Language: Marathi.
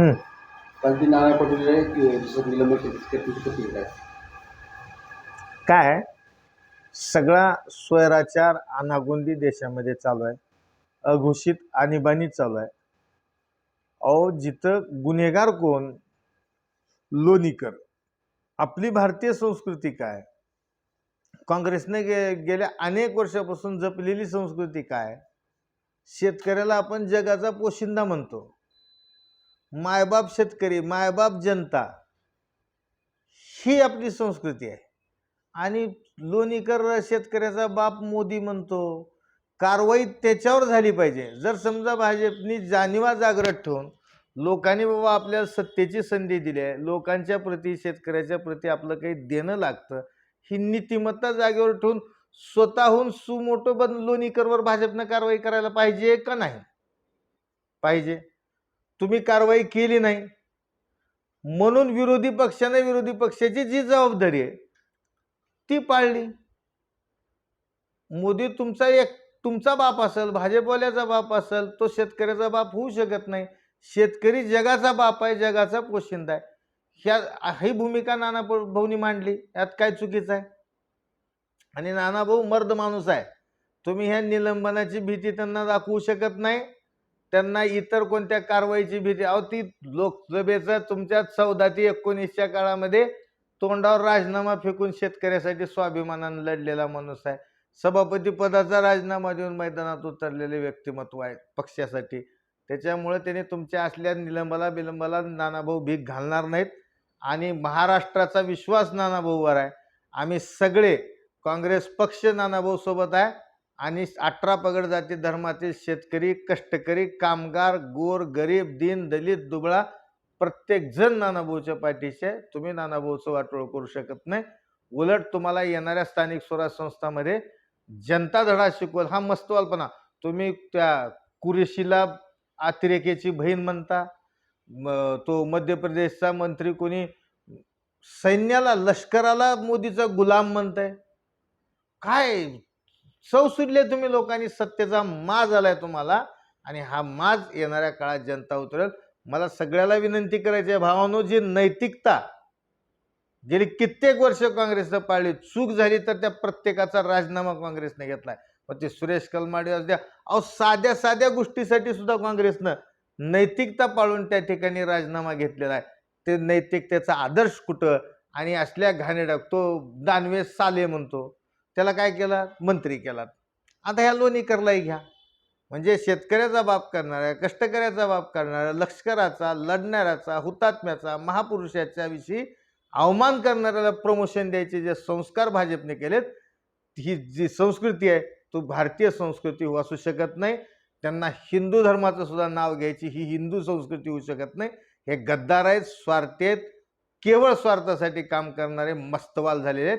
हम्म. पण ती नाना पटोले निलंबन केली काय काय सगळा स्वैराचार अनागोंदी देशामध्ये चालू आहे. अघोषित आणीबाणी चालू आहे. अहो जिथं गुन्हेगार कोण? लोणीकर. आपली भारतीय संस्कृती काय? काँग्रेसने गे गेल्या अनेक वर्षापासून जपलेली संस्कृती काय? शेतकऱ्याला आपण जगाचा पोशिंदा म्हणतो. मायबाप शेतकरी मायबाप जनता ही आपली संस्कृती आहे. आणि लोणीकर शेतकऱ्याचा बाप मोदी म्हणतो कारवाई त्याच्यावर झाली पाहिजे. जर समजा भाजपनी जाणीवा जागृत ठेवून लोकांनी बाबा आपल्याला सत्तेची संधी दिली आहे लोकांच्या प्रती शेतकऱ्याच्या प्रती आपलं काही देणं लागतं ही नीतिमत्ता जागेवर ठेवून स्वतःहून सुमोटो बन लोणीकरवर भाजपनं कारवाई करायला पाहिजे का नाही? पाहिजे. तुम्ही कारवाई केली नाही. म्हणून विरोधी पक्षाने विरोधी पक्षाची जी जबाबदारी आहे ती पाळली. मोदी तुमचा एक तुमचा बाप असेल भाजपवाल्याचा बाप असेल तो शेतकऱ्याचा बाप होऊ शकत नाही. शेतकरी जगाचा बाप आहे जगाचा पोशिंदा आहे. ह्या ही भूमिका नाना भाऊनी मांडली. यात काय चुकीचं आहे? आणि नाना भाऊ मर्द माणूस आहे. तुम्ही ह्या निलंबनाची भीती त्यांना दाखवू शकत नाही. त्यांना इतर कोणत्या कारवाईची भीती? अहो ती लोकसभेचा तुमच्या चौदा ते एकोणीसच्या काळामध्ये तोंडावर राजीनामा फेकून शेतकऱ्यासाठी स्वाभिमानानं लढलेला माणूस आहे. सभापती पदाचा राजीनामा देऊन मैदानात उतरलेले व्यक्तिमत्व आहे पक्षासाठी. त्याच्यामुळे त्याने तुमच्या असल्या निलंबाला विलंबाला नानाभाऊ भीक घालणार नाहीत आणि महाराष्ट्राचा विश्वास नानाभाऊवर आहे. आम्ही सगळे काँग्रेस पक्ष नानाभाऊ सोबत आहे. आणि अठरा पगड जाती धर्मातील शेतकरी कष्टकरी कामगार गोर गरीब दीन दलित दुबळा प्रत्येकजण नानाभाऊच्या पाठीशी आहे. तुम्ही नानाभाऊचं वाटोळ करू शकत नाही. उलट तुम्हाला येणाऱ्या स्थानिक स्वराज संस्थामध्ये जनता धडा शिकवल. हा मस्तवालपणा तुम्ही त्या कुरेशीला अतिरेकेची बहीण म्हणता. तो मध्य प्रदेशचा मंत्री कोणी? सैन्याला लष्कराला मोदीचा गुलाम म्हणताय. काय सौ तुम्ही लोकांनी सत्तेचा माज आलाय तुम्हाला आणि हा माज येणाऱ्या काळात जनता उतरेल. मला सगळ्याला विनंती करायची आहे भावानो जी नैतिकता गेली कित्येक वर्ष काँग्रेसनं पाळली चूक झाली तर त्या प्रत्येकाचा राजीनामा काँग्रेसने घेतलाय. मग ते सुरेश कलमाडी असू द्या अहो साध्या साध्या गोष्टीसाठी सुद्धा काँग्रेसनं नैतिकता पाळून त्या ठिकाणी राजीनामा घेतलेला आहे. ते नैतिकतेचा आदर्श कुठं? आणि असल्या घाणेडक तो दानवे साले म्हणतो. त्याला काय केलं? मंत्री केला. आता ह्या लोणीकरलाही घ्या. म्हणजे शेतकऱ्याचा बाप करणाऱ्या कष्टकऱ्याचा बाप करणाऱ्या लष्कराचा लढणाऱ्याचा हुतात्म्याचा महापुरुषाच्या विषयी अवमान करणाऱ्याला प्रमोशन द्यायचे जे संस्कार भाजपने केलेत ही जी संस्कृती आहे तो भारतीय संस्कृती असू शकत नाही. त्यांना हिंदू धर्माचं सुद्धा नाव घ्यायची ही हिंदू संस्कृती होऊ शकत नाही. हे गद्दार आहेत स्वार्थी आहेत. केवळ स्वार्थासाठी काम करणारे मस्तवाल झालेले आहेत.